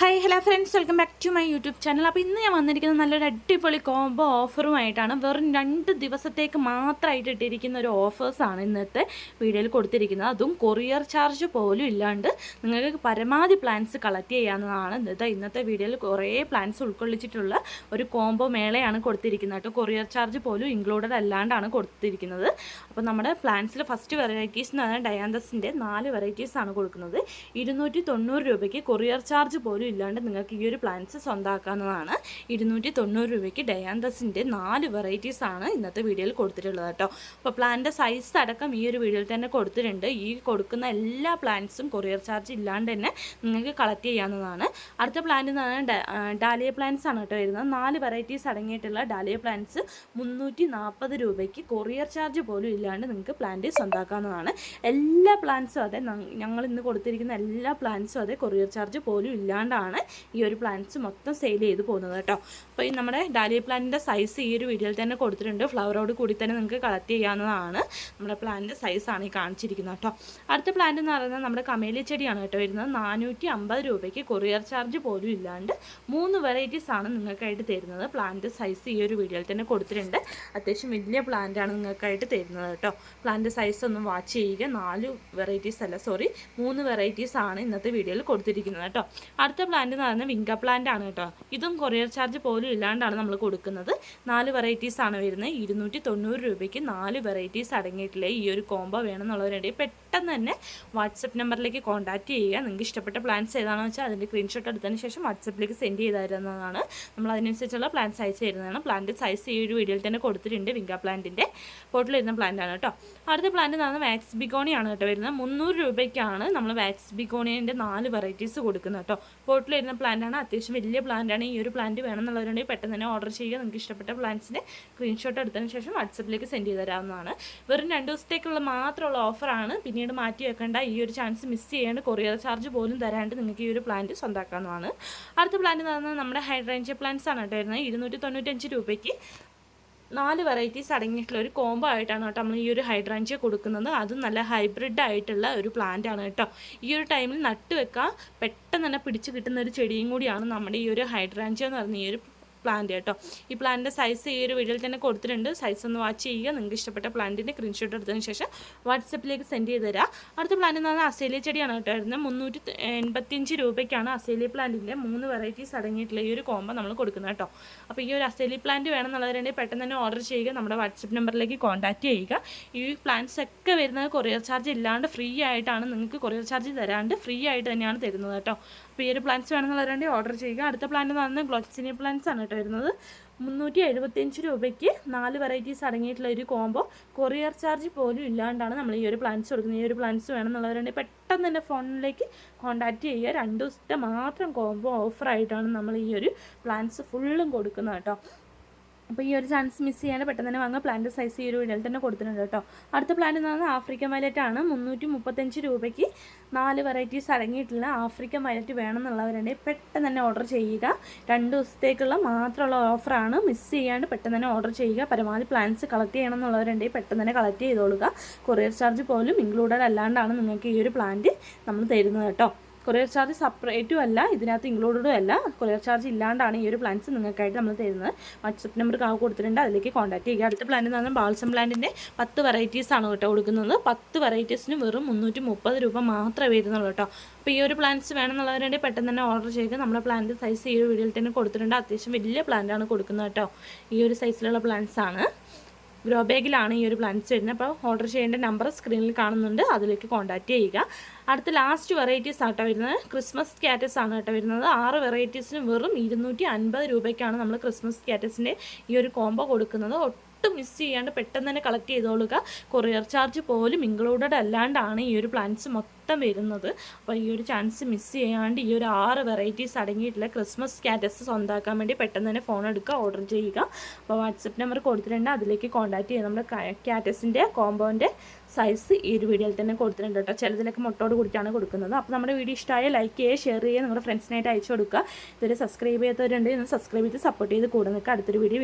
Hi hello friends welcome back to my YouTube channel അപ്പോൾ ഇന്ന് ഞാൻ വന്നിരിക്കുന്നത് നല്ലൊരു അടിപൊളി കോംബോ ഓഫറുമായിട്ടാണ് വെറും രണ്ട് ദിവസത്തേക്ക് മാത്രമായിട്ട് ഇട്ടിരിക്കുന്ന ഒരു ഓഫേഴ്സാണ് ഇന്നത്തെ വീഡിയോയിൽ കൊടുത്തിരിക്കുന്നത്. അതും കൊറിയർ ചാർജ് പോലും ഇല്ലാണ്ട് നിങ്ങൾക്ക് പരമാവധി പ്ലാൻസ് കളക്ട് ചെയ്യാവുന്നതാണ് ഇന്നത്തെ ഇന്നത്തെ വീഡിയോയിൽ കുറേ പ്ലാൻസ് ഉൾക്കൊള്ളിച്ചിട്ടുള്ള ഒരു കോംബോ മേളയാണ് കൊടുത്തിരിക്കുന്നത് കേട്ടോ. കൊറിയർ ചാർജ് പോലും ഇൻക്ലൂഡഡ് അല്ലാണ്ടാണ് കൊടുത്തിരിക്കുന്നത്. അപ്പോൾ നമ്മുടെ പ്ലാൻസിൽ ഫസ്റ്റ് വെറൈറ്റീസ് എന്ന് പറഞ്ഞാൽ ഡയാന്തസിന്റെ നാല് വെറൈറ്റീസാണ് കൊടുക്കുന്നത്. ഇരുന്നൂറ്റി തൊണ്ണൂറ് രൂപയ്ക്ക് കൊറിയർ ചാർജ് പോലും ഇല്ലാണ്ട് നിങ്ങൾക്ക് ഈ ഒരു പ്ലാന്റ്സ് സ്വന്തമാക്കാവുന്നതാണ് ഇരുന്നൂറ്റി തൊണ്ണൂറ് രൂപയ്ക്ക് ഡയാന്തസിന്റെ നാല് വെറൈറ്റീസ് ആണ് ഇന്നത്തെ വീഡിയോയിൽ കൊടുത്തിട്ടുള്ളത് കേട്ടോ. അപ്പോൾ പ്ലാന്റിന്റെ സൈസ് അടക്കം ഈ ഒരു വീഡിയോയിൽ തന്നെ കൊടുത്തിട്ടുണ്ട്. ഈ കൊടുക്കുന്ന എല്ലാ പ്ലാന്റ്സും കൊറിയർ ചാർജ് ഇല്ലാണ്ട് തന്നെ നിങ്ങൾക്ക് കളക്ട് ചെയ്യാവുന്നതാണ്. അടുത്ത പ്ലാന്റ് എന്ന് പറഞ്ഞാൽ ഡാലിയ പ്ലാന്റ്സ് ആണ് കേട്ടോ വരുന്നത്. നാല് വെറൈറ്റീസ് അടങ്ങിയിട്ടുള്ള ഡാലിയ പ്ലാന്റ്സ് മുന്നൂറ്റി നാൽപ്പത് രൂപയ്ക്ക് കൊറിയർ ചാർജ് പോലും ഇല്ലാണ്ട് നിങ്ങൾക്ക് പ്ലാന്റ് സ്വന്തമാക്കാവുന്നതാണ് എല്ലാ പ്ലാന്റ്സും അതെ ഞങ്ങൾ ഇന്ന് കൊടുത്തിരിക്കുന്ന എല്ലാ പ്ലാന്റ്സും അതെ കൊറിയർ ചാർജ് പോലും ഇല്ലാണ്ടാണ് ഈ ഒരു പ്ലാന്റ്സ് മൊത്തം സെയിൽ ചെയ്ത് പോകുന്നത് കേട്ടോ. അപ്പോൾ ഈ നമ്മുടെ ഡാലിയ പ്ലാന്റിന്റെ സൈസ് ഈ ഒരു വീഡിയോയിൽ തന്നെ കൊടുത്തിട്ടുണ്ട്. ഫ്ലവറോട് കൂടി തന്നെ നിങ്ങൾക്ക് കളക്ട് ചെയ്യാവുന്നതാണ്. നമ്മുടെ പ്ലാന്റിന്റെ സൈസാണ് ഈ കാണിച്ചിരിക്കുന്നത് കേട്ടോ. അടുത്ത പ്ലാന്റ് എന്ന് പറയുന്നത് നമ്മുടെ കമേലി ചെടിയാണ് കേട്ടോ വരുന്നത്. നാനൂറ്റി അമ്പത് രൂപയ്ക്ക് കൊറിയർ ചാർജ് പോലും ഇല്ലാണ്ട് മൂന്ന് വെറൈറ്റീസ് ആണ് നിങ്ങൾക്കായിട്ട് തരുന്നത്. പ്ലാന്റ് സൈസ് ഈ ഒരു വീഡിയോയിൽ തന്നെ കൊടുത്തിട്ടുണ്ട്. അത്യാവശ്യം വലിയ പ്ലാന്റ് ആണ് നിങ്ങൾക്കായിട്ട് തരുന്നത് കേട്ടോ. പ്ലാന്റ് സൈസ് ഒന്ന് വാച്ച് ചെയ്യുക. നാല് വെറൈറ്റീസ് അല്ല സോറി മൂന്ന് വെറൈറ്റീസ് ആണ് ഇന്നത്തെ വീഡിയോയിൽ കൊടുത്തിരിക്കുന്നത് കേട്ടോ. അടുത്ത പ്ലാന്റ് എന്ന് പറയുന്നത് വിങ്ക പ്ലാന്റ് ആണ് കേട്ടോ. ഇതും കൊറിയർ ചാർജ് പോലും ഇല്ലാണ്ടാണ് നമ്മൾ കൊടുക്കുന്നത്. നാല് വെറൈറ്റീസ് ആണ് വരുന്നത്. ഇരുന്നൂറ്റി തൊണ്ണൂറ് രൂപയ്ക്ക് നാല് വെറൈറ്റീസ് അടങ്ങിയിട്ടില്ലേ ഈ ഒരു കോംബോ വേണമെന്നുള്ളവരുണ്ടെങ്കിൽ പെട്ടെന്ന് തന്നെ വാട്സപ്പ് നമ്പറിലേക്ക് കോൺടാക്റ്റ് ചെയ്യുക. നിങ്ങൾക്ക് ഇഷ്ടപ്പെട്ട പ്ലാൻസ് ഏതാണെന്ന് വെച്ചാൽ അതിന്റെ സ്ക്രീൻഷോട്ട് എടുത്തതിന് ശേഷം വാട്സപ്പിലേക്ക് സെൻഡ് ചെയ്ത് തരുന്നതാണ് നമ്മൾ അതിനനുസരിച്ചുള്ള പ്ലാൻ സൈസ് തരുന്നതാണ്. പ്ലാന്റ് സൈസ് ഈ ഒരു വീഡിയോയിൽ തന്നെ കൊടുത്തിട്ടുണ്ട് വിങ്ക പ്ലാന്റിന്റെ പോട്ടിൽ വരുന്ന പ്ലാന്റാണ് കേട്ടോ. അടുത്ത പ്ലാന്റ് എന്ന് പറഞ്ഞാൽ വാക്സ് ബിഗോണിയാണ് കേട്ടോ വരുന്നത്. മുന്നൂറ് രൂപയ്ക്കാണ് നമ്മൾ വാക്സ് ബിഗോണിയന്റെ നാല് വെറൈറ്റീസ് കൊടുക്കുന്നത് കേട്ടോ. പോട്ടിൽ വരുന്ന പ്ലാന്റ് ആണ്. അത്യാവശ്യം വലിയ പ്ലാന്റ് ആണ്. ഈ ഒരു പ്ലാന്റ് വേണമെന്നുള്ളവരുണ്ടെങ്കിൽ പെട്ടെന്ന് തന്നെ ഓർഡർ ചെയ്യുക. നിങ്ങൾക്ക് ഇഷ്ടപ്പെട്ട പ്ലാന്റ്സിന്റെ സ്ക്രീൻഷോട്ട് എടുത്തതിന് ശേഷം വാട്സപ്പിലേക്ക് സെൻഡ് ചെയ്ത് തരാവുന്നതാണ്. വെറും രണ്ട് ദിവസത്തേക്കുള്ള മാത്രമുള്ള ഓഫറാണ് പിന്നീട് മാറ്റി വെക്കേണ്ട. ഈ ഒരു ചാൻസ് മിസ് ചെയ്യാണ്ട്. കൊറിയർ ചാർജ് പോലും തരാണ്ട് നിങ്ങൾക്ക് ഈ ഒരു പ്ലാന്റ് സ്വന്തമാക്കാവുന്നതാണ് അടുത്ത പ്ലാന്റ് പറഞ്ഞാൽ നമ്മുടെ ഹൈഡ്രേഞ്ച് പ്ലാന്റ്സ് ആണ് കേട്ടോ വരുന്നത്. ഇരുന്നൂറ്റി തൊണ്ണൂറ്റഞ്ച് രൂപയ്ക്ക്. നാല് വെറൈറ്റീസ് അടങ്ങിയിട്ടുള്ള ഒരു കോംബോ ആയിട്ടാണ് കേട്ടോ നമ്മൾ ഈ ഒരു ഹൈഡ്രാഞ്ചിയ കൊടുക്കുന്നത്. അതും നല്ല ഹൈബ്രിഡ് ആയിട്ടുള്ള ഒരു പ്ലാന്റ് ആണ് കേട്ടോ. ഈ ഒരു ടൈമിൽ നട്ട് വെക്കാൻ പെട്ടെന്ന് തന്നെ പിടിച്ചു കിട്ടുന്ന ഒരു ചെടിയും കൂടിയാണ് നമ്മുടെ ഈ ഒരു ഹൈഡ്രാഞ്ചിയ എന്ന് പറഞ്ഞ ഈ ഒരു പ്ലാന്റ് കേട്ടോ ഈ പ്ലാന്റിന്റെ സൈസ് ഈ ഒരു വീഡിയോയിൽ തന്നെ കൊടുത്തിട്ടുണ്ട്. സൈസ് ഒന്ന് വാച്ച് ചെയ്യുക. നിങ്ങൾക്ക് ഇഷ്ടപ്പെട്ട പ്ലാന്റിന്റെ സ്ക്രീൻഷോട്ട് എടുത്തതിന് ശേഷം വാട്സപ്പിലേക്ക് സെൻഡ് ചെയ്ത് തരാം. അടുത്ത പ്ലാന്റ് എന്ന് പറഞ്ഞാൽ അസേലിയ ചെടിയാണ് കേട്ടോ വരുന്നത്. മുന്നൂറ്റി എൺപത്തിയഞ്ച് രൂപയ്ക്കാണ് അസേലിയ പ്ലാന്റിന്റെ മൂന്ന് വെറൈറ്റീസ് അടങ്ങിയിട്ടുള്ള ഈ ഒരു കോമ്പോ നമ്മൾ കൊടുക്കുന്നത് കേട്ടോ. അപ്പോൾ ഈ ഒരു അസേലി പ്ലാന്റ് വേണമെന്നുള്ളവരുണ്ടെങ്കിൽ പെട്ടെന്ന് തന്നെ ഓർഡർ ചെയ്യുക. നമ്മുടെ വാട്സപ്പ് നമ്പറിലേക്ക് കോൺടാക്റ്റ് ചെയ്യുക. ഈ പ്ലാന്റ്സ് ഒക്കെ വരുന്നത് കൊറിയർ ചാർജ് ഇല്ലാണ്ട് ഫ്രീ ആയിട്ടാണ് നിങ്ങൾക്ക് കൊറിയർ ചാർജ് തരാണ്ട് ഫ്രീ ആയിട്ട് തന്നെയാണ് തരുന്നത് കേട്ടോ. അപ്പോൾ ഈ ഒരു പ്ലാന്റ്സ് വേണമെന്നുള്ളവരുണ്ടെങ്കിൽ ഓർഡർ ചെയ്യുക. അടുത്ത പ്ലാന്റ് എന്ന് പറയുന്നത് ഗ്ലോച്ചിനി പ്ലാന്റ്സ് ആണ് കേട്ടോ വരുന്നത്. മുന്നൂറ്റി എഴുപത്തിയഞ്ച് രൂപയ്ക്ക് നാല് വെറൈറ്റീസ് അടങ്ങിയിട്ടുള്ള ഒരു കോംബോ കൊറിയർ ചാർജ് പോലും ഇല്ലാണ്ടാണ് നമ്മൾ ഈ ഒരു പ്ലാന്റ്സ് കൊടുക്കുന്നത്. ഈ ഒരു പ്ലാന്റ്സ് വേണമെന്നുള്ളവരുണ്ടെങ്കിൽ പെട്ടെന്ന് തന്നെ ഫോണിലേക്ക് കോൺടാക്റ്റ് ചെയ്യുക. രണ്ട് ദിവസത്തെ മാത്രം കോംബോ ഓഫറായിട്ടാണ് നമ്മൾ ഈ ഒരു പ്ലാന്റ്സ് ഫുള്ളും കൊടുക്കുന്നത് കേട്ടോ. അപ്പോൾ ഈ ഒരു ചാൻസ് മിസ് ചെയ്യാണ്ട് പെട്ടെന്ന് തന്നെ വാങ്ങുക. പ്ലാന്റ് സൈസ് ഈ ഒരു വീഡിയോയിൽ തന്നെ കൊടുത്തിട്ടുണ്ട് കേട്ടോ. അടുത്ത പ്ലാന്റ് എന്ന് പറഞ്ഞാൽ ആഫ്രിക്കൻ വയലറ്റ് ആണ്. മുന്നൂറ്റി മുപ്പത്തഞ്ച് രൂപയ്ക്ക് നാല് വെറൈറ്റീസ് അടങ്ങിയിട്ടുള്ള ആഫ്രിക്കൻ വയലറ്റ് വേണമെന്നുള്ളവരുണ്ടെങ്കിൽ പെട്ടെന്ന് തന്നെ ഓർഡർ ചെയ്യുക. രണ്ട് ദിവസത്തേക്കുള്ള മാത്രമുള്ള ഓഫറാണ് മിസ് ചെയ്യാണ്ട് പെട്ടെന്ന് തന്നെ ഓർഡർ ചെയ്യുക. പരമാവധി പ്ലാന്റ്സ് കളക്ട് ചെയ്യണം എന്നുള്ളവരുണ്ടെങ്കിൽ പെട്ടെന്ന് തന്നെ കളക്ട് ചെയ്തോളുക. കൊറിയർ ചാർജ് പോലും ഇൻക്ലൂഡഡ് അല്ലാണ്ടാണ് നിങ്ങൾക്ക് ഈ ഒരു പ്ലാന്റ് നമ്മൾ തരുന്നത് കേട്ടോ. കൊറിയർ ചാർജ് സെപ്പറേറ്റും അല്ല ഇതിനകത്ത് ഇൻക്ലൂഡഡും അല്ല. കൊറിയർ ചാർജ് ഇല്ലാണ്ടാണ് ഈ ഒരു പ്ലാൻസ് നിങ്ങൾക്കായിട്ട് നമ്മൾ തരുന്നത്. വാട്സപ്പ് നമ്പർ കാവ് കൊടുത്തിട്ടുണ്ട് അതിലേക്ക് കോൺടാക്ട് ചെയ്യുക. അടുത്ത പ്ലാൻ എന്ന് പറഞ്ഞാൽ ബാൾസം പ്ലാന്റിന്റെ പത്ത് വെറൈറ്റീസ് ആണ് കേട്ടോ കൊടുക്കുന്നത്. പത്ത് വെറൈറ്റീസിന് വെറും മുന്നൂറ്റി മുപ്പത് രൂപ മാത്രമേ വരുന്നുള്ളൂ കേട്ടോ. അപ്പോൾ ഈ ഒരു പ്ലാന്റ്സ് വേണമെന്നുള്ളവരുണ്ടെങ്കിൽ പെട്ടെന്ന് തന്നെ ഓർഡർ ചെയ്യുക നമ്മുടെ പ്ലാന്റ് സൈസ് ഈ ഒരു വീഡിയോയിൽ തന്നെ കൊടുത്തിട്ടുണ്ട്. അത്യാവശ്യം വലിയ പ്ലാന്റാണ് കൊടുക്കുന്നത് കേട്ടോ. ഈ ഒരു സൈസിലുള്ള പ്ലാന്റ്സ് ആണ്. ഗ്രോ ബാഗിലാണ് ഈ ഒരു പ്ലാന്റ്സ് വരുന്നത്. അപ്പോൾ ഓർഡർ ചെയ്യേണ്ട നമ്പർ സ്ക്രീനിൽ കാണുന്നുണ്ട്. അതിലേക്ക് കോൺടാക്റ്റ് ചെയ്യുക. അടുത്ത ലാസ്റ്റ് വെറൈറ്റീസ് ആട്ടോ വരുന്നത്. ക്രിസ്മസ് കാറ്റസ് ആണ് കേട്ടോ വരുന്നത്. ആറ് വെറൈറ്റീസിന് വെറും ഇരുന്നൂറ്റി അൻപത് രൂപയ്ക്കാണ് നമ്മൾ ക്രിസ്മസ് കാറ്റസിന്റെ ഈ ഒരു കോംബോ കൊടുക്കുന്നത്. ഒട്ടും മിസ് ചെയ്യാണ്ട് പെട്ടെന്ന് തന്നെ കളക്ട് ചെയ്തോളുക. കൊറിയർ ചാർജ് പോലും ഇൻക്ലൂഡഡ് അല്ലാണ്ടാണ് ഈ ഒരു പ്ലാന്റ്സ് മൊത്തം വരുന്നത്. അപ്പോൾ ഈ ഒരു ചാൻസ് മിസ് ചെയ്യാണ്ട് ഈ ഒരു ആറ് വെറൈറ്റീസ് അടങ്ങിയിട്ടുള്ള ക്രിസ്മസ് സ്റ്റാറ്റസ് സ്വന്താക്കാൻ വേണ്ടി പെട്ടെന്ന് തന്നെ ഫോൺ എടുക്കുക ഓർഡർ ചെയ്യുക. അപ്പോൾ വാട്സപ്പ് നമ്പർ കൊടുത്തിട്ടുണ്ട്. അതിലേക്ക് കോൺടാക്ട് ചെയ്യുക. നമ്മുടെ കാറ്റസിന്റെ കോമ്പോന്റെ സൈസ് ഈ ഒരു വീഡിയോയിൽ തന്നെ കൊടുത്തിട്ടുണ്ട് കേട്ടോ. ചിലതിലൊക്കെ മുട്ടോട് കൂടിയിട്ടാണ് കൊടുക്കുന്നത്. അപ്പോൾ നമ്മുടെ വീഡിയോ ഇഷ്ടമായ ലൈക്ക് ചെയ്യുക ഷെയർ ചെയ്യുക നമ്മുടെ ഫ്രണ്ട്സിനായിട്ട് അയച്ചു കൊടുക്കുക. ഇതുവരെ സബ്സ്ക്രൈബ് ചെയ്യാത്തവരുണ്ട് ഇന്ന് സബ്സ്ക്രൈബ് ചെയ്ത് സപ്പോർട്ട് ചെയ്ത് കൂടെ നിൽക്കുക. അടുത്തൊരു വീഡിയോ